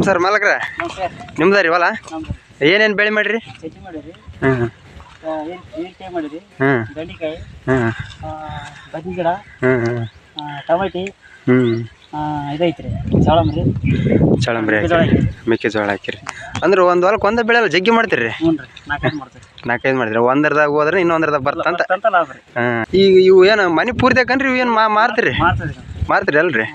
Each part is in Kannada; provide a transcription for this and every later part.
ನಮಸ್ಕಾರ ಮಾಲಕ್ರ? ನಮಸ್ಕಾರ ನಿಮ್ದ ರೀ ಹೊಲ? ಏನೇನು ಬೆಳೆ ಮಾಡಿರಿ? ಹ್ಞೂ ಬದ್ನಿ ಗಿಡ ಟೊಮೆಟಿ ಇದೈತ್ರಿ. ಚಾಳಂಬ್ರಿ. ಚಳಂಬ್ರಿ ಮೆಕ್ಕೆಜೋಳ ಹಾಕಿರಿ. ಅಂದ್ರೆ ಒಂದು ಹೊಲಕ್ಕೆ ಒಂದೇ ಬೆಳೆ ಅಲ್ಲ ಜಗ್ಗಿ ಮಾಡ್ತೀರಿ? ರೀ ನಾಲ್ಕೈದು ಮಾಡಿದ್ರಿ. ಒಂದರದಾಗ ಹೋದ್ರೆ ಇನ್ನೊಂದರದಾಗ ಬರ್ತಂತ? ಹಾಂ ಈಗ ಇವು ಏನು ಮನೆ ಪೂರ್ತಿ ಹಾಕನ್ರಿ ಇವು ಏನು ಮಾರ್ತೀರಿ? ಮಾರ್ತೀರಿ ಅಲ್ರಿ?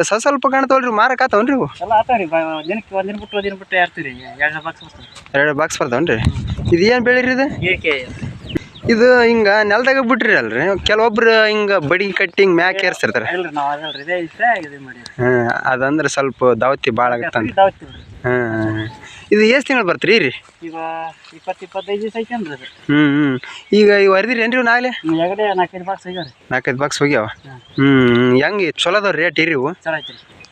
ಸ ಸ್ವಲ್ಪ ಕಾಣ್ತಾವಲ್ರಿ ಮಾರಕ್ಕೆ ಆತಾವನ್ರಿ ಇವು? ಎಲ್ಲ ಆತಾವ್ರಿ ಬ ದಿನಕ್ಕೆ ಬಿಟ್ಟು ಬಿಟ್ಟು ಯಾರ್ತೀವಿ ರೀ ಎರಡು ಬಾಕ್ಸ್ ಬರ್ತೀವಿ. ಎರಡು ಬಾಕ್ಸ್ ಬರ್ತಾವನ್ರಿ? ಇದು ಏನು ಬೆಳಿರಿ ಇದು? ಇದು ಹಿಂಗ ನೆಲದಾಗ ಬಿಟ್ರಿ ಅಲ್ರಿ? ಕೆಲವೊಬ್ರು ಹಿಂಗ ಬಡಿ ಕಟ್ಟಿ ಹಿಂಗೆ ಮ್ಯಾಕ್ ಏರ್ಸಿರ್ತಾರೆ. ಹ್ಮ್ ನಾವು ಅದಲ್ರಿ ಇದೇ ಇಷ್ಟ ಇದು ಮಾಡಿ ಹಾಂ ಅದಂದ್ರೆ ಸ್ವಲ್ಪ ದಾವತಿ ಭಾಳ ಆಗತ್ತಂತ. ಹ್ಮ್ ರೀ ಹಾಂ ಇದು ಎಷ್ಟು ತಿಂಗಳು ಬರ್ತೀರಿ ರೀ? ಈಗ ಇಪ್ಪತ್ತು ಇಪ್ಪತ್ತೈದು ದಿವಸ ಐತೆ ಅಂದ್ರೆ ಹ್ಞೂ ಹ್ಞೂ ಈಗ ಇವು ಅರ್ದಿರಿ ಏನು ರೀ ನಾಳೆ ಎಗಡೆ ನಾಲ್ಕೈದು ಬಾಕ್ಸ್ ಹೋಗ್ಯಾವ ರೀ. ನಾಲ್ಕೈದು ಬಾಕ್ಸ್ ಹೋಗ್ಯಾವ? ಹ್ಞೂ ಹೆಂಗೆ ಚಲೋ ಅದಾವ ರೇಟ್ ಇರಿ ಇವು? ಚಲೋ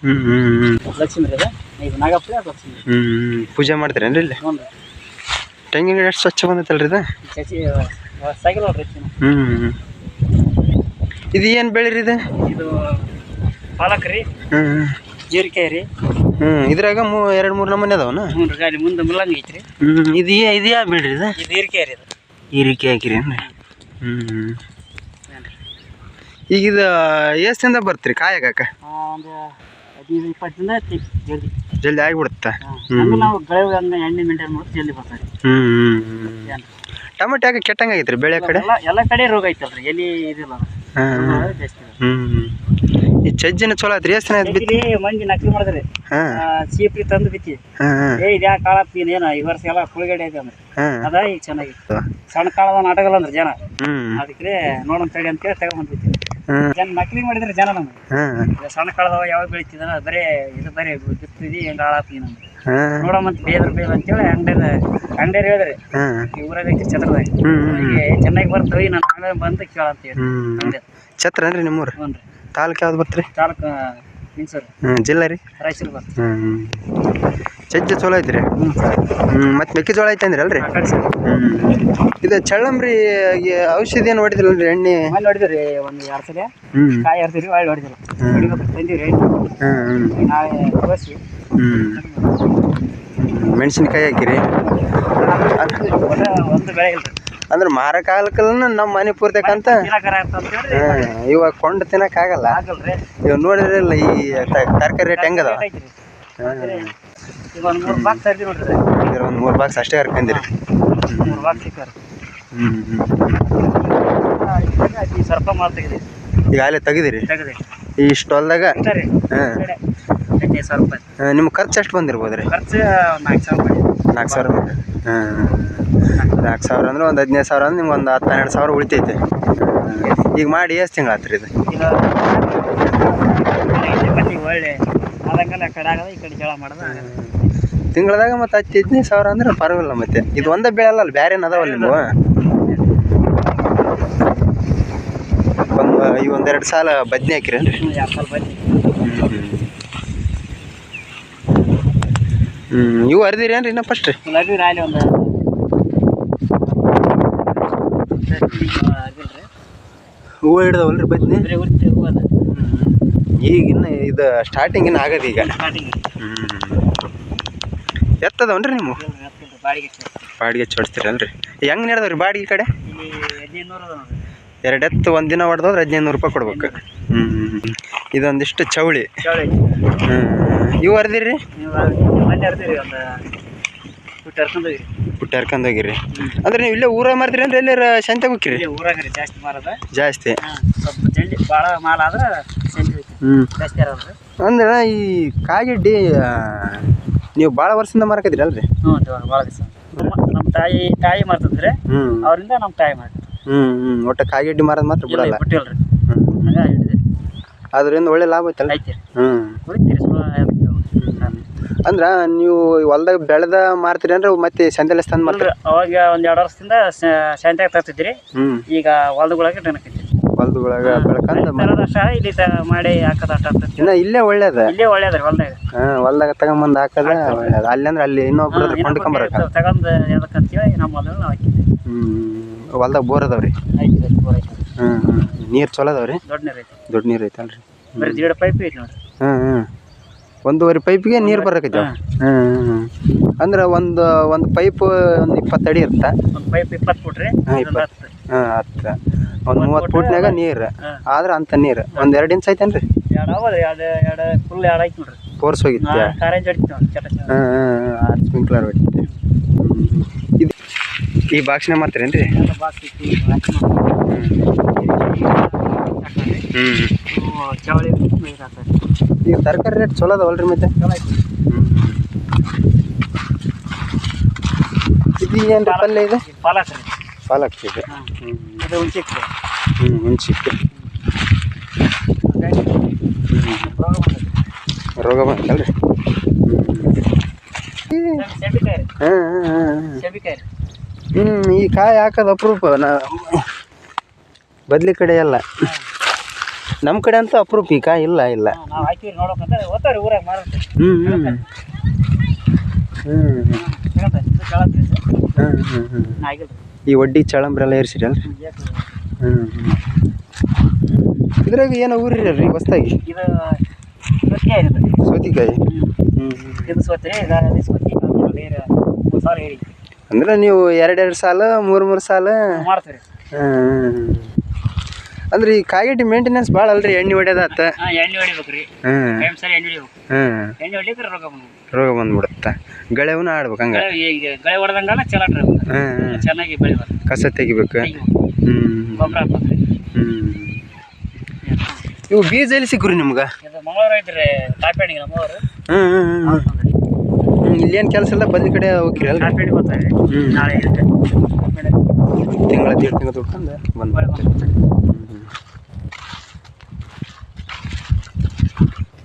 ಹ್ಞೂ ಹ್ಞೂ ಹ್ಞೂ ಲಕ್ಷ್ಮಿ ರೀ ಅದು. ನಾಗಪ್ಪ ಅದು ಹ್ಞೂ ಹ್ಞೂ ಪೂಜೆ ಮಾಡ್ತೀರೇನ್ರಿ ಇಲ್ಲಿ? ರೀ. ತೆಂಗಿನ ಗಿಡ ಎಷ್ಟು ಸ್ವಚ್ಛ ಬಂದೈತಲ್ರಿ ಇದು? ಹ್ಞೂ ಹ್ಞೂ ಇದು ಏನು ಬೆಳೀರಿ ಇದು? ಇದು ಪಾಲಕ್ ರೀ. ಹ್ಞೂ ಜೀರಿಕಾಯಿ ರೀ. ಹ್ಞೂ ಇದ್ರಾಗ ಮೂ ಎರಡು ಮೂರು ನಮೂನೆ ಅದಾವನ? ಹ್ಞೂ ರೀ ಅಲ್ಲಿ ಮುಂದೆ ಮುಲ್ಲಂಗಿ ಐತ್ರಿ. ಹ್ಞೂ ಇದು ಇದು ಯಾವ ಬೆಳ್ರಿ ಇದು? ಇದು ಹೀರಿಕಾಯಿ ರೀ ಇದು. ಹೀರಿಕಾಯಿ ಹಾಕಿರಿ ಹ್ಞೂ. ಹ್ಞೂ ಈಗ ಇದು ಎಷ್ಟಿಂದ ಬರ್ತೀರಿ ಕಾಯಕ ಆ, ಒಂದು ಹದಿನೈದು ಇಪ್ಪತ್ತು ತಿ- ಜಲ್ದಿ. ಜಲ್ದಿ ಆಗಿಬಿಡುತ್ತೆ? ಹಾಂ ಹಂಗೆ ನಾವು ಬೆಳೆ ಎಣ್ಣೆ ಮೇಂಟೈನ್ ಮಾಡಿ ಜಲ್ದಿ ಬರ್ತಾರೆ. ಹ್ಞೂ ಹ್ಞೂ ಹ್ಞೂ ಏನು ಟೊಮೆಟೊ ಯಾಕೆ ಕೆಟ್ಟಂಗೆ ಆಗೈತ್ರಿ ಬೆಳೆ ಕಡೆ? ಎಲ್ಲ ಎಲ್ಲ ಕಡೆ ರೋಗ ಐತಲ್ರಿ ಎಲ್ಲಿ ಇದಿಲ್ಲ ಹಾಂ ಈ ಚಜ್ಜಿನ ಚಲೋ ಐತ್ರಿ ರೀ ಎಷ್ಟು ದಿನ ಆಯ್ತು ಬಿತ್ತಿ ಮಂದಿ ನಕಲಿ ಮಾಡಿದ್ರಿ. ಆ ಚೀಪ್ರಿ ತಂದು ಬಿತ್ತಿ. ಹಾ ಹಾಂ. ಏ ಇದ್ಯಾ ಕಾಳ ಏನು ಈ ವರ್ಷ ಎಲ್ಲ ಕುಳಿಗಡೆ ಐತೆ ಅಂದ್ರೆ. ಹಾ. ಅದ ಈಗ ಚೆನ್ನಾಗಿತ್ತು ಸಣ್ಣ ಕಾಳದ ನಾಟಕಲ್ಲ ಅಂದ್ರೆ ಜನ. ಹ್ಮ್. ಅದಕ್ಕೆ ನೋಡೋಣ ತಡಿ ಅಂತೇಳಿ ತಗೊಂಡ್ ಬಿತ್ತಿ ಜನ ನಕಲಿ ಮಾಡಿದ್ರೆ ಜನ ನಮ್ಗೆ. ಹ್ಮ್ ಸಣ್ಣ ಕಾಳದವ ಯಾವಾಗ ಬೆಳಿತಿದಾನ ಬರೇ ಇದು ಬರೇ ಬಿತ್ತಿದಿ ಹೆಂಗೆ ಹಾಳಾಗ್ತೀನಿ ನಮ್ಗೆ ಹಾಂ. ಮತ್ತೆ ಬೇದ್ರ ಬೇಲ್ ಅಂತೇಳಿ ಅಂಗಡಿಯದ ಅಂಗಡಿಯರ್ ಹೇಳಿದ್ರಿ. ಊರಾಗ ಛತ್ರದಾಗ ಚೆನ್ನಾಗಿ ಬರ್ತವೆ ನಾನು ಬಂದು ಕೇಳತ್ತೀವಿ ಛತ್ರ ಅಂದ್ರೆ ನಿಮ್ಮೂರು? ಹ್ಞೂ ರೀ ತಾಲೂಕು ಯಾವ್ದು ಬರ್ತೀರಿ? ತಾಲೂಕು ಹ್ಞೂ ಜಿಲ್ಲೆ ರೀ? ರಾಯಚೂರು ಬರ್ತೀವಿ ಹ್ಞೂ ಚಜ್ಜಿ ಚಲೋ ಐತ್ರಿ? ಹ್ಞೂ ಸರ್. ಮತ್ತು ಮೆಕ್ಕೆಜೋಳ ಐತೆ ಅಂದ್ರಿ ಅಲ್ರಿ ಸರ್. ಹ್ಞೂ ಇದು ಚಳ್ಳಂಬ್ರಿ ಈ ಔಷಧಿ ಏನು ಹೊಡಿದಿರಲ್ರಿ ಎಣ್ಣೆ? ಮನೆ ನೋಡಿದ್ರಿ ಒಂದು ಎರಡು ಸಲ. ಹ್ಞೂ ಕಾಯಿ ಹರ್ದಿರಿ ಒಳ್ಳೆ ಹೊಡಿದ್ರಿ ತಂದಿರಿ ಹ್ಞೂ ನಾಳೆ ತೋರಿಸಿ. ಹ್ಞೂ ಮೆಣಸಿನ್ಕಾಯಿ ಹಾಕಿರಿ ಒಂದು ಬೆಳೆ ಇಲ್ರಿ ಅಂದ್ರೆ ಮಾರಕ್ಕಾಗಲ್ಲ ನಮ್ಮ ಮನೆ ಪೂರ್ತಕ್ಕಂತ ಇವಾಗ ಕೊಂಡು ತಿನ್ನಕ್ ಆಗಲ್ಲ ಇವಾಗ ನೋಡಿದ್ರಲ್ಲ ಈ ತರಕಾರಿ ರೇಟ್ ಹೆಂಗದ ಒಂದು ಮೂರು ಬಾಕ್ಸ್ ಅಷ್ಟೇ ಹರ್ಕೊಂಡಿರಿ ಈಗ ಅಲ್ಲೇ ತೆಗೆದಿರಿ. ತೆಗೆದಿ ಈ ಸ್ಟಾಲ್ದಾಗ ಹಾಂ. ನಿಮ್ಮ ಖರ್ಚು ಎಷ್ಟು ಬಂದಿರ್ಬೋದು ರೀ ನಾಲ್ಕು ಸಾವಿರ ರೂಪಾಯಿ ನಾಲ್ಕು ಸಾವಿರ ಹಾಂ ನಾಲ್ಕು ಸಾವಿರ ಅಂದ್ರೆ ಒಂದು ಹದಿನೈದು ಸಾವಿರ ಅಂದ್ರೆ ನಿಮ್ಗೆ ಒಂದು ಹತ್ತು ಹನ್ನೆರಡು ಸಾವಿರ ಉಳಿತೈತೆ. ಈಗ ಮಾಡಿ ಎಷ್ಟು ತಿಂಗಳು ಆತ್ರಿ ಇದು ಒಳ್ಳೆ ಕಡೆ ಆಗದ ಈ ಕಡೆ ಜಳ ಮಾಡೋದು ತಿಂಗಳದಾಗ ಮತ್ತು ಹತ್ತು ಹದಿನೈದು ಸಾವಿರ ಅಂದ್ರೆ ಪರವಾಗಿಲ್ಲ ಮತ್ತೆ. ಇದು ಒಂದೇ ಬೆಳೆ ಅಲ್ಲ ಬೇರೆ ಅದಾವಲ್ಲ ನೀವು ಒಂದು ಈ ಒಂದೆರಡು ಸಾಲ ಬದ್ನೆ ಹಾಕಿರೇನ್ರಿ? ಹ್ಞೂ ಎರಡು ಸಾವಿರ ರೂಪಾಯಿ ಹ್ಞೂ ಇವು ಇನ್ನೂ ಫಸ್ಟ್ ರೀ ಹೂವು ಹಿಡ್ದವಲ್ರಿ ಬದ್ನಿ? ಈಗ ಇನ್ನ ಇದು ಸ್ಟಾರ್ಟಿಂಗ್ ಇನ್ನು ಆಗದ ಈಗ. ಸ್ಟಾರ್ಟಿಂಗ್ ಎತ್ತದವನ್ರಿ ನೀವು? ಬಾಡಿಗೆ ಚೋಡಿಸ್ತೀರಲ್ರಿ ಹೆಂಗೆ ನಡೆದವ್ರಿ ಬಾಡಿಗೆ ಕಡೆ? ಎರಡು ಎತ್ತು ಒಂದು ದಿನ ಹೊಡೆದವ್ರೆ ಹದಿನೈದು ನೂರು ರೂಪಾಯಿ ಕೊಡ್ಬೇಕು. ಹ್ಞೂ ಇದೊಂದಿಷ್ಟು ಚೌಳಿ. ಚೌಳಿ. ಹ್ಞೂ ಇವು ಹರಿದಿರಿ ನೀವು ಮನೆ ಹರ್ದಿರಿ ಒಂದು ಬಿಟ್ಟು ಹೋಗಿರಿ ಅಂದ್ರೆ ನೀವು ಇಲ್ಲೇ ಊರಾಗ ಮಾರ್ತೀರಿ ಅಂದ್ರೆ ಎಲ್ಲಾರ ಸಂತೆಗೆ ಹೋಗ್ರಿ ಊರಾಗ ರೀ ಜಾಸ್ತಿ ಮಾರದ. ಜಾಸ್ತಿ. ಭಾಳ ಮಾಲ ಆದ್ರೆ ಹ್ಞೂ ಅಂದ್ರೆ ಈ ಕಾಗಿಡ್ಡಿ ನೀವು ಭಾಳ ವರ್ಷದಿಂದ ಮಾರಕತ್ತೀರಿ ಅಲ್ರಿ? ಹ್ಞೂ ಭಾಳ ದಿವಸ. ನಮ್ಮ ತಾಯಿ ತಾಯಿ ಮಾಡ್ತಿದ್ರೆ ಅವರಿಂದ ನಮ್ಮ ತಾಯಿ ಮಾಡ್ತಾರೆ ಹ್ಞೂ ಹ್ಞೂ ಒಟ್ಟು ಕಾಗಿಡ್ಡಿ ಮಾರೋದು ಮಾತ್ರ ಬಿಡಲ್ಲ. ಬಿಟ್ಟಿಲ್ರಿ ಹ್ಞೂ ಅದರಿಂದ ಒಳ್ಳೆ ಲಾಭ ಐತಲ್ಲ ಐತಿ ಹ್ಞೂ ಅಂದ್ರೆ ನೀವು ಹೊಲ್ದಾಗ ಬೆಳೆದ ಮಾರ್ತೀರಿ ಅಂದ್ರೆ ಮತ್ತೆ ಸಂತೆಲೆ ತಂದು ಮಾರ್ತೀರಿ? ಅವಾಗ ಒಂದು ಎರಡು ವರ್ಷದಿಂದ ಶಾಂತಿಯಾಗ ತರ್ತಿದ್ರಿ ಹ್ಞೂ ಈಗ ಹೊಲ್ದೊಳಗೆ ಟನಕೈತಿ ಹೊಲ್ದೊಳಗ ಬೆಳ್ಕಂದು ತರೋದಷ್ಟ ಇಲ್ಲಿ ತ ಮಾಡಿ ಹಾಕೋದು ಅಷ್ಟ ಆಗ್ತೈತಿ ಇನ್ನ ಇಲ್ಲೇ ಒಳ್ಳೇದ? ಇಲ್ಲೇ ಒಳ್ಳೇದ್ರಿ ಹೊಲ್ದಾಗ. ಹಾಂ ಹೊಲ್ದಾಗ ತಗೊಂಬಂದು ಹಾಕದ ಒಳ್ಳೇದ. ಅಲ್ಲಿ ಅಂದ್ರೆ ಅಲ್ಲಿ ಇನ್ನೊಬ್ರು ಕೊಂಡ್ಕೊಂಬರಕ ತಗೊಂಡು ಎದಕ್ಕಂತೀವಿ ನಮ್ಮ ಹೊಲ್ದಾಗ ನಾವು ಹಾಕಿದ್ವಿ. ಹೊಲ್ದಾಗ ಬೋರ್ ಅದಾವ್ರಿ ಐತಿ ಹ್ಞೂ ಹ್ಞೂ ನೀರು ಚಲೋ ಅದಾವ್ರಿ ದೊಡ್ಡ ನೀರು ಐತಿ. ದೊಡ್ಡ ನೀರು ಐತಲ್ರಿ. ಬರೀ ದೀಡ್ ಪೈಪ್ ಐತಿ ನೋಡ್ರಿ. ಹ್ಞೂ ಹ್ಞೂ ಒಂದೂವರೆ ಪೈಪ್ಗೆ ನೀರು ಬರಕೈತೆ. ಅಂದ್ರೆ ಒಂದು ಒಂದು ಪೈಪ್ ಒಂದು ಇಪ್ಪತ್ತು ಅಡಿ ಇರುತ್ತೆ. ಒಂದು ಪೈಪ್ ಇಪ್ಪತ್ತು ಫುಟ್ ರೀ ಹಾ, ಹತ್ತು. ಒಂದು ಮೂವತ್ತು ಫೂಟ್ನಾಗ ನೀರು. ಆದ್ರೆ ಅಂತ ನೀರು. ಒಂದು ಎರಡು ಇಂಚ್ ಐತೇನು ರೀ ಎರಡು ಅವ ರೀ ಎರಡು ಎರಡು ಫುಲ್ ಎರಡು ಐತಿ ನೋಡ್ರಿ. ಫೋರ್ಸ್ ಹೋಗಿತ್ತೆ ಕಾರೇಜ್ ಹಾಂ ಸ್ಪ್ರಿಂಕ್ಲರ್ ಹೊಡಿತೆ ಇದು ಈ ಬಾಕ್ಸ್ನ ಮಾಡ್ತೀರೇನು ರೀ ಬಾಕ್ಸ್ ಚವಳಿ ಈಗ ತರಕಾರಿ ರೇಟ್ ಚಲೋ ಅದಾವಲ್ರಿ ಮತ್ತೆ? ಇದು ಏನು ಪಲ್ಯ ಇದೆ? ಪಾಲಕ್ ರೀ ಪಾಲಕ್ ಹ್ಞೂ ರೋಗ ಸೆಂಬಿಕಾಯಿ ರೀ ಹಾಂ ಈ ಕಾಯಿ ಹಾಕೋದು ಅಪರೂಪ ನಾ ಬದ್ಲಿ ಕಡೆ ಎಲ್ಲ. ನಮ್ಮ ಕಡೆ ಅಂತೂ ಅಪರೂಪ ಈಗ ಇಲ್ಲ ಇಲ್ಲ. ನಾವು ಹಾಕಿವ್ರಿ ನೋಡೋಕಂತ ಓದ್ತಾವ್ರಿ ಊರಾಗ ಮಾರತ್ತೆ. ಹ್ಞೂ ಹ್ಞೂ ಈ ಒಡ್ಡಿ ಚಳಂಬ್ರೆಲ್ಲ ಏರ್ಸಿರಿ ಅಲ್ರಿ? ರೀ ಯಾಕೆ ಹ್ಞೂ ಹ್ಞೂ ಇದ್ರಾಗ ಏನೋ ಊರಿರಿ ರೀ ಹೊಸ್ದಾಗಿ? ಇದು ಸೌತಿಕಾಯಿ ಹ್ಞೂ ಇದು ಸೋತಿ ಹೇಳಿ ಅಂದ್ರೆ ನೀವು ಎರಡೆರಡು ಸಾಲ ಮೂರು ಮೂರು ಸಾಲ? ಮಾಡ್ತೀವಿ ಹ್ಞೂ ಅಂದ್ರೆ ಈ ಕಾಯಿಗಡ್ಡಿ ಮೇಂಟೆನೆನ್ಸ್ ಭಾಳ ಅಲ್ರಿ ಎಣ್ಣೆ ಹೊಡೆದಾತ ಹಾ, ಎಣ್ಣೆ ಹೊಡಿಬೇಕು ರೀ ಹ್ಞೂ ಟೈಮ್ ಸರಿ ಎಣ್ಣೆ ಹೊಡಿಬೇಕು ಹ್ಮ್ ಎಣ್ಣೆ ಹೊಡಿಲಿಕ್ಕೆ ರೋಗ ಬಂದು ರೋಗ ಬಂದ್ಬಿಡುತ್ತೆ ಗಳೆವನ್ನ ಆಡ್ಬೇಕು ಹಂಗ ಈಗ ಗಳೆ ಹೊಡೆದಂಗಲ್ಲ ಚಲಾಟ್ರಿ ಅದು. ಹ್ಮ್ ಚೆನ್ನಾಗಿ ಬೆಳಿಬಾರ್ದು ಕಸ ತೆಗಿಬೇಕು ಹ್ಞೂ ಗೊಬ್ಬರ ಹಾಕ್ಬೇಕ್ರಿ ಹ್ಞೂ ಇವು ಬೀಜ ಎಲ್ಲಿ ಸಿಕ್ಕರು ನಿಮ್ಗೆ ಇದು ಮಂಗಳವಾರ ಐತ್ರಿ ಟಾಪೇಣಿಗೆ ನಮ್ಮವರು ಹ್ಞೂ ಹ್ಞೂ ಇಲ್ಲೇನು ಕೆಲಸ ಇಲ್ಲ ಬದ್ಲಿ ಕಡೆ ಹೋಗಿರಿ ಅಲ್ರಿ ಟಾಪೇಣಿ ಬರ್ತಾರೆ ಹ್ಞೂ ನಾಳೆ ಇರುತ್ತೆ ತಿಂಗಳ ದೇಡ್ ತಿಂಗಳು ದುಡ್ಕೊಂಡು ಬಂದು ಬಂದ್ಬಿಡ್ತಾರೆ.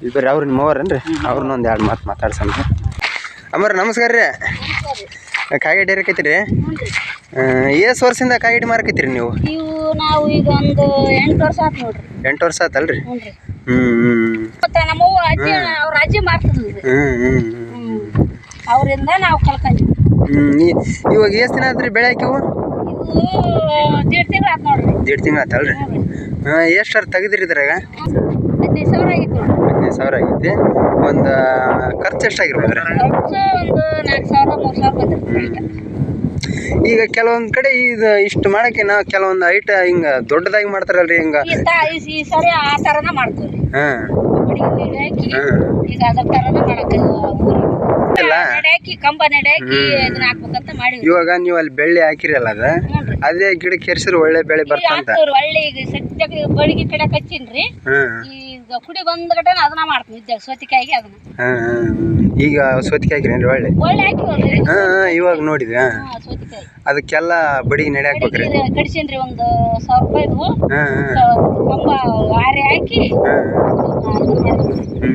ಇಲ್ಲಿ ಬರ್ರಿ ಅವ್ರು ನಿಮ್ಮ ಅವ್ರೇನ್ರಿ? ಅವ್ರನ್ನ ಒಂದು ಎರಡು ಮಾತು ಮಾತಾಡ್ಸಣ. ಅಮ್ಮರ ನಮಸ್ಕಾರ ರೀ. ಕಾಯಿಗಡ್ಡೆ ಏರಕೈತಿ ರೀ ಏಸು ವರ್ಷದಿಂದ ಕಾಯಿಗಡ್ಡೆ ಮಾರಕೈತಿರಿ ನೀವು? ಇವು ನಾವು ಈಗ ಒಂದು ಎಂಟು ವರ್ಷ ಆತ್ ನೋಡ್ರಿ. ಎಂಟು ವರ್ಷ ಆತಲ್ರಿ? ಹ್ಞೂ ಮತ್ತೆ ನಮ್ಮವ್ವ ಅಜ್ಜಿ ಅವ್ರ ಅಜ್ಜಿ ಮಾಡ್ತಿದ್ವಿ ಹ್ಞೂ ಹ್ಞೂ ಹ್ಞೂ ಅವರಿಂದ ನಾವು ಕಲ್ಕೊಂಡ್ವಿ. ಹ್ಞೂ ಇವಾಗ ಎಷ್ಟು ದಿನ ಆತ್ರಿ ಬೆಳೆ ಹಾಕಿವು ದೇಡ್ ತಿಂಗಳು ಆಯ್ತು ನೋಡ್ರಿ. ದೇಡ್ ತಿಂಗಳು ಆತಲ್ರಿ? ಹಾಂ ಎಷ್ಟು ತೆಗೆದಿರಿ ಇದ್ರಾಗ? ಹದಿನೈದು ಸಾವಿರ ಆಗಿತ್ತು ಸಾವಿರ ಆಗೈತಿ. ಒಂದು ಖರ್ಚು ಎಷ್ಟಾಗಿರ್ಬೋದು ರೀ? ಈಗ ಕೆಲವೊಂದು ಕಡೆ ಇದು ಇಷ್ಟು ಮಾಡಕ್ಕೆ ನಾವು ಕೆಲವೊಂದು ಐಟ ಹಿಂಗೆ ದೊಡ್ಡದಾಗಿ ಮಾಡ್ತಾರಲ್ರಿ ಹಿಂಗೆ. ಈ ಸರಿ ಆ ಥರನ ಮಾಡ್ತೀವಿ. ರೀ ಹಾಂ. ಈಗ ಥರನ ಇವಾಗ ನೀವು ಅಲ್ಲಿ ಬೆಳ್ಳಿ ಹಾಕಿರಲ್ಲ ಅದ? ಅದೇ ಗಿಡಕ್ಕೆ ಕೆರ್ಸಿದ್ರೆ ಒಳ್ಳೆ ಬೆಳೆ ಬರ್ತಾ ಬರ್ತಂತ. ಒಳ್ಳೆ ಈಗ ಸದ್ಯಕ್ಕೆ ಬಡಿಗೆ ಕಡೆ ಕಚ್ಚಿನ್ರಿ. ಕುಡಿ ಬಂದ ಗಟನ ಅದನ್ನ ಮಾಡ್ತೀನಿ ಇದ್ದಾಗ ಸೌತಿಕಾಯಿಗೆ ಅದನ್ನ. ಹಾಂ ಈಗ ಸೋತಿಗೆ ಹಾಕಿರೇನ್ರಿ ಒಳ್ಳೆ. ಒಳ್ಳೆ ಹಾಕಿವಲ್ರಿ ಹಾಂ ಹಾಂ ಇವಾಗ ಹಾಂ ಹಾ ಸೌತಿಕಾಯಿ. ಅದಕ್ಕೆಲ್ಲ ಬಡಿಗೆ ನಡೆ ಹಾಕ್ಬೇಕ್ರಿ ಕಡಿಸಿನ್ರಿ ಒಂದು ಸಾವಿರ ರೂಪಾಯಿದು ತುಂಬ ಹಾಂ ಕಂಬ ಆರೆ ಹಾಕಿ ಹಾಂ ಅದನ್ನ ಮಾಡ್ತೀವಿ ಹ್ಞೂ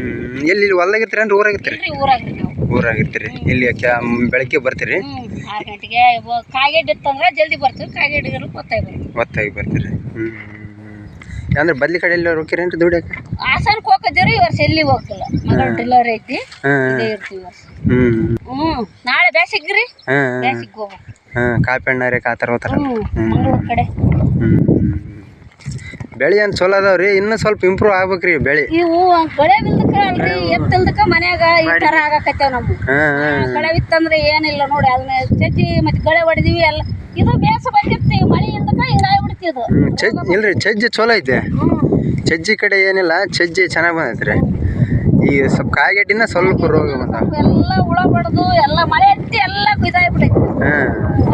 ಎಲ್ಲಿ ಇಲ್ಲಿ ಹೊಲ್ದಾಗಿರ್ತೀರೇನ್ರಿ ಊರಾಗಿರ್ತೀರಿ? ಇಲ್ರಿ ಊರಾಗ್ರಿ ನಾವು. ಊರಾಗಿರ್ತೀರಿ. ಇಲ್ಲಿ ಕ್ಯಾ ಬೆಳಗ್ಗೆ ಬರ್ತೀರಿ? ಹ್ಮ್ ಆರು ಗಂಟೆಗೆ ಕಾಯಿಗೆಡ್ ಇತ್ತಂದ್ರೆ ಜಲ್ದಿ ಬರ್ತೀವಿ. ಕಾಯಿಗೆಡ್ ಗೊತ್ತಾಗಿ ಬರ್ತೀವಿ. ಒತ್ತಾಗಿ ಬರ್ತೀರಿ. ಹ್ಞೂ ಅಂದ್ರೆ ಬದ್ಲಿ ಕಡೆ ಎಲ್ಲ ಹೋಗಿರೇನ್ರಿ ದುಡಿಯಕ್ಕೆ ಹಾಸನಕ್ಕೆ ಹೋಗಿದ್ದೀರಿ ಈ ವರ್ಷ ಎಲ್ಲಿ ಹೋಗ್ತಿಲ್ಲ. ಮಗಳ ಐತಿ. ಇಲ್ಲೇ ಇರ್ತೀವಿ ಈ ವರ್ಷ. ಹ್ಞೂ ಹ್ಮ್. ನಾಳೆ ಬೇಸಿಗೆ ರೀ ಬೇಸಿಗ್ ಹೋಗ್ಬೇಕು. ಹಾಂ ಹೋಗ್ತಾರ. ಹ್ಮ್. ಮಂಗಳೂರು ಕಡೆ. ಬೆಳೆ ಏನು ಚಲೋ ಅದಾವ್ರಿ? ಇನ್ನೂ ಸ್ವಲ್ಪ ಇಂಪ್ರೂವ್ ಆಗ್ಬೇಕ್ರಿ ಬೆಳೆ. ಇವು ಗಳೆ ಬಿಲ್ದಕ್ಕ ಅಲ್ರಿ ಎತ್ತಿಲ್ದಕ್ಕ ಮನ್ಯಾಗ ಈ ತರ ಆಗಾಕತ್ತೇವ್ ನಮ್ಗೆ. ಹಾಂ ಹಾಂ ಗಳೆ ಬಿತ್ತಂದ್ರೆ ಏನಿಲ್ಲ ನೋಡಿ ಅದನ್ನ ಚಚಿ ಮತ್ತೆ ಕಳೆ ಹೊಡೆದಿವಿ ಎಲ್ಲ. ಇದು ಬೇಸ ಬಂದಿರ್ತಿ ಮಳೆ ಇದು ಹ್ಞೂ ಚಜ್ ಇಲ್ರಿ ಚಜ್ಜಿ ಚಲೋ ಐತೆ. ಚಜ್ಜಿ ಕಡೆ ಏನಿಲ್ಲ ಚಜ್ಜಿ ಚೆನ್ನಾಗಿ ರೀ ಈ ಸ್ವಲ್ಪ ಕಾಯಿಗೆಡ್ಡಿನ ಸ್ವಲ್ಪ ರೋಗ ಬಂದ ಎಲ್ಲ ಹುಳ ಬಡ್ದು ಎಲ್ಲ ಮಳೆ ಎತ್ತಿ ಎಲ್ಲ ಇದಾಗ್ಬಿಟ್ಟೈತಿ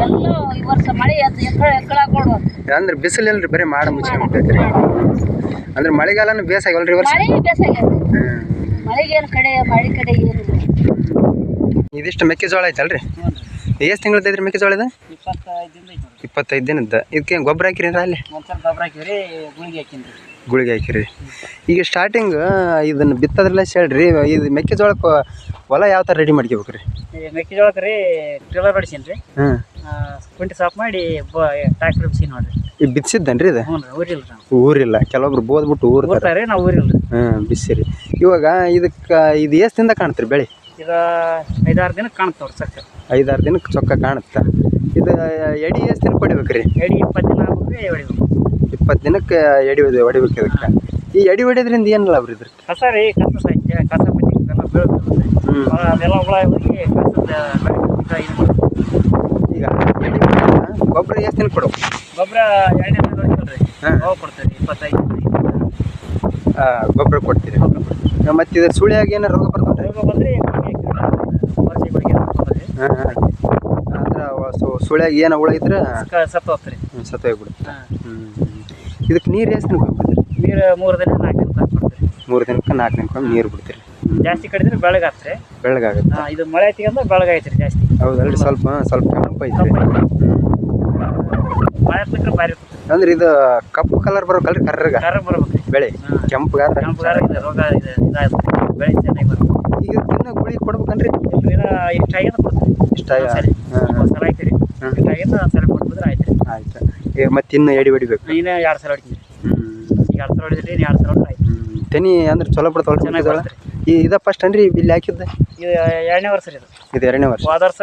ಎಲ್ಲ ಈ ವರ್ಷ ಮಳೆ ಎದ್ದು ಎಕ್ಕಳ ಎಕ್ಕಳ ಕೊಡುವ ಅಂದ್ರೆ ಬಿಸಿಲು ಇಲ್ರಿ ಬರೀ ಮಾಡ ಮುಚ್ಕೊಂಡ್ಬಿಟ್ಟೈತ್ರಿ ಅಂದ್ರೆ ಮಳೆಗಾಲನು ಬೇಸಾಗಲ್ರಿ ಈ ವರ್ಷ? ಮಳೆ ಬೇಸಾಗ್ಯದ. ಮಳೆಗೇನು ಕಡೆ ಮಳೆ ಕಡೆ ಏನಿಲ್ಲ. ಇದಿಷ್ಟು ಮೆಕ್ಕೆಜೋಳ ಐತಲ್ರಿ? ಎಷ್ಟು ತಿಂಗಳದ್ದು ಮೆಕ್ಕೆಜೋಳ ಮೆಕ್ಕೆಜೋಳದ ಇಪ್ಪತ್ತೈದು ದಿನದ ಇದಕ್ಕೆ ಗೊಬ್ಬರ ಹಾಕಿರಿ ಅಲ್ಲಿ? ಗುಳಿಗೆ ಹಾಕಿರಿ. ಈಗ ಸ್ಟಾರ್ಟಿಂಗ್ ಇದನ್ನು ಬಿತ್ತದ್ರಲ್ಲ ಹೇಳ್ರಿ? ಇದು ಮೆಕ್ಕೆಜೋಳಕ್ಕೆ ಹೊಲ ಯಾವ ಥರ ರೆಡಿ ಮಾಡ್ಕೋಬೇಕ್ರಿ? ಈ ಮೆಕ್ಕೆಜೋಳಕ್ಕೆ ರೀ ಟ್ರಿಲರ್ ಹೊಡಿಸೀನಿ ರೀ ಹ್ಞೂ ಕುಂಟಿ ಸಾಫ್ ಮಾಡಿ ಟ್ರ್ಯಾಕ್ಟರ್ ಬಿಸಿ ನೋಡ್ರಿ. ಈಗ ಬಿತ್ತಿಸಿದ್ದನ್ರಿ ಇದು? ರೀ ಊರಿಲ್ಲ ಊರಿಲ್ಲ. ಕೆಲವೊಬ್ರು ಬೋದ್ಬಿಟ್ಟು ಊರ್ತಾರೆ. ಬರ್ತಾರೆ ನಾವು ಊರಿಲ್ಲ ರೀ ಬಿಸಿ ಬಿಸಿರಿ ಇವಾಗ ಇದಕ್ಕೆ ಇದು ಎಷ್ಟು ದಿನ ಕಾಣ್ತೀರಿ ಬೆಳೆ? ಈಗ ಐದಾರು ದಿನಕ್ಕೆ ಕಾಣ್ತಾವ್ರಿ ಸಕ್ಕ ಐದಾರು ದಿನಕ್ಕೆ ಚೊಕ್ಕ ಕಾಣುತ್ತೆ. ಇದು ಎಡಿ ಎಷ್ಟು ದಿನ ಹೊಡಿಬೇಕು ರೀ ಎಡಿ ಇಪ್ಪತ್ತು ದಿನ ಎಡಿ ಹೊಡಿಬೇಕು. ಇಪ್ಪತ್ತು ದಿನಕ್ಕೆ ಎಡಿ ಹೊಡಿ- ಹೊಡಿಬೇಕು ಇದಕ್ಕೆ. ಈ ಎಡಿ ಹೊಡಿಯೋದ್ರಿಂದ ಏನು ಲಾಭ ರೀ ಇದ್ರ ಕಸ ರೀ ಕಸ ಸಾಹಿತ್ಯ ಕಸ ಬೀಳುತ್ತೆ ಅದೆಲ್ಲ ಹುಳ ಹೋಗಿ ಕಸದ. ಈಗ ಗೊಬ್ಬರ ಎಷ್ಟು ದಿನ ಕೊಡು ಗೊಬ್ಬರ ಎರಡನೇ ದಿನ ಹೊಡಿತಲ್ರಿ ಹಾ. ಕೊಡ್ತಾರೆ ಇಪ್ಪತ್ತೈದು ಗೊಬ್ಬರ ಕೊಡ್ತೀರಿ. ಮತ್ತು ಇದು ಸುಳಿಯಾಗಿ ಏನಾರು ರೋಗ ಬರ್ತದೆ ರೋಗ ಬಂದ್ರೆ ಅಂದ್ರೆ ಸುಳ್ಯಾಗಿ ಏನೋ ಹುಳ ಇದ್ರೆ ಸತ್ತು ಹೋಗ್ತಾರೆ ಸತ್ತೋಗ್ಬಿಡುತ್ತೆ ಹಾಂ. ಹ್ಞೂ ಇದಕ್ಕೆ ನೀರು ಎಷ್ಟು ಬಿಡ್ತೀರಿ? ನೀರು ಮೂರು ದಿನ ನಾಲ್ಕು ದಿನ ತನಕ ಮೂರು ದಿನಕ್ಕೆ ನಾಲ್ಕು ದಿನಕ್ಕೆ ನೀರು ಬಿಡ್ತೀರಿ. ಜಾಸ್ತಿ ಕಡಿದ್ರೆ ಬೆಳಗಾತ್ರಿ. ಬೆಳಗಾಗುತ್ತೆ? ಇದು ಮಳೆ ಐತಿ ಅಂದ್ರೆ ಬೆಳಗಾಯ್ತ್ರಿ ಜಾಸ್ತಿ. ಹೌದಲ್ರಿ ಸ್ವಲ್ಪ ಸ್ವಲ್ಪ ಕೆಂಪು ಐತ್ರಿ. ಮಳೆ ಹತ್ತಕ್ಕೆ ಭಾರಿ ಅಂದ್ರೆ ಇದು ಕಪ್ಪು ಕಲರ್ ಬರ್ಬೇಕಲ್ರಿ ಕರ್ರಗ? ಕರ್ರ ಬರ್ಬೇಕು ಬೆಳೆ. ಕೆಂಪು ರೋಗ ಬೆಳೆ ಚೆನ್ನಾಗಿ ಬರುತ್ತೆ. ಈಗ ದಿನ ಗುಳಿ ಕೊಡ್ಬೇಕನ್ರಿ? ಇನ್ನ ಇಷ್ಟ ಇಷ್ಟ ಸರಿ ಸಲ ಆಯ್ತು ರೀ. ಇಷ್ಟ ಸಲ ಆಯ್ತು ರೀ ಆಯ್ತು. ಈಗ ಮತ್ತೆ ಇನ್ನು ಎಡಿ ಹೊಡಿಬೇಕು. ಇನ್ನ ಎರಡು ಸಲ ಹೊಡಿತೀನಿ. ಈಗ ಎರಡು ಸಲ ಹೊಡಿದ್ರಿ ಎರಡು ಸಲ ಹೊಡೆದ್ರೆ ಆಯ್ತು. ತೆನಿ ಅಂದ್ರೆ ಚಲೋ ಬಿಡ್ತಾವಲ್ಲ ಚೆನ್ನಾಗಿ ಈ ಇದ ಫಸ್ಟ್ ಅನ್ರಿ ಇಲ್ಲಿ ಹಾಕಿದ್ದ? ಇದು ಎರಡನೇ ವರ್ಷ ರೀ ಇದು. ಇದು ಎರಡನೇ ವರ್ಷ. ಹೋದ ವರ್ಷ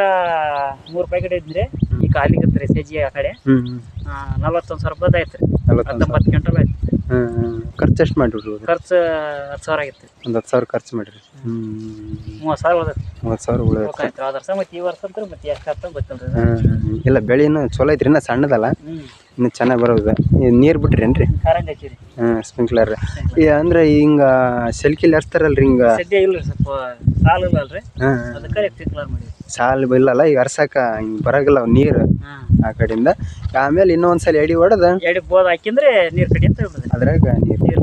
ಮೂರು ಪ್ಯಾಕೆಟ್ ಇದ್ರೆ ಈಗ ಖಾಲಿಗತ್ತೆ ರೀ ಜಿ ಆ ಕಡೆ. ಹ್ಞೂ ನಲ್ವತ್ತೊಂದು ಸಾವಿರ ರೂಪಾಯಿ ಆಯ್ತು ರೀ ಹತ್ತೊಂಬತ್ತು ಕ್ವಿಂಟಲ್ ಆಯ್ತು ಖರ್ಚು ಎಷ್ಟು ಮಾಡಿರಿ ಖರ್ಚು ಹತ್ತು ಸಾವಿರ ಆಗಿತ್ತು. ಒಂದು ಹತ್ತು ಸಾವಿರ ಖರ್ಚು ಮಾಡಿರಿ. ಹ್ಮ್ ಮೂವತ್ತು ಸಾವಿರ ಉಳ್ದೈತಿ ಮೂವತ್ತು ಸಾವಿರ ಉಳಿದ ಹೋದ ವರ್ಷ ಮತ್ತು ಈ ವರ್ಷ ಅಂತ ಮತ್ತೆ ಎಷ್ಟು ಆಗ್ತದೆ ಗೊತ್ತಿಲ್ಲ ಇಲ್ಲ ಬೆಳೆ ಏನು ಚಲೋ ಐತ್ರಿ ಇನ್ನೂ ಸಣ್ಣದಲ್ಲ. ಹ್ಞೂ ಇನ್ನು ಚೆನ್ನಾಗಿ ಬರೋದು. ನೀರು ಬಿಟ್ರೇನು ರೀ ಹಾಂ ಸ್ಪ್ರಿಂಕ್ಲರ್ ಈ ಅಂದ್ರೆ ಹಿಂಗೆ ಸೆಲ್ಕಿಲಿ ಹಿಂಗೆ? ಇಲ್ಲ ರೀ ಅಲ್ರಿ? ಹಾಂ. ಸಾಲ್ ಇಲ್ಲಲ್ಲ ಈಗ ಹರ್ಸಕ್ಕೆ ಹಿಂಗೆ ಬರಂಗಿಲ್ಲ ನೀರು. ಆ ಕಡೆಯಿಂದ ಆಮೇಲೆ ಇನ್ನೊಂದು ಸಲ ಎಡಿ ಹೊಡೆದು? ಎಡಿ ಬೋದ್ ಹಾಕಿಂದ್ರೆ ನೀರು ಕಡಿ ಅದ್ರಾಗ ನೀರು. ನೀರು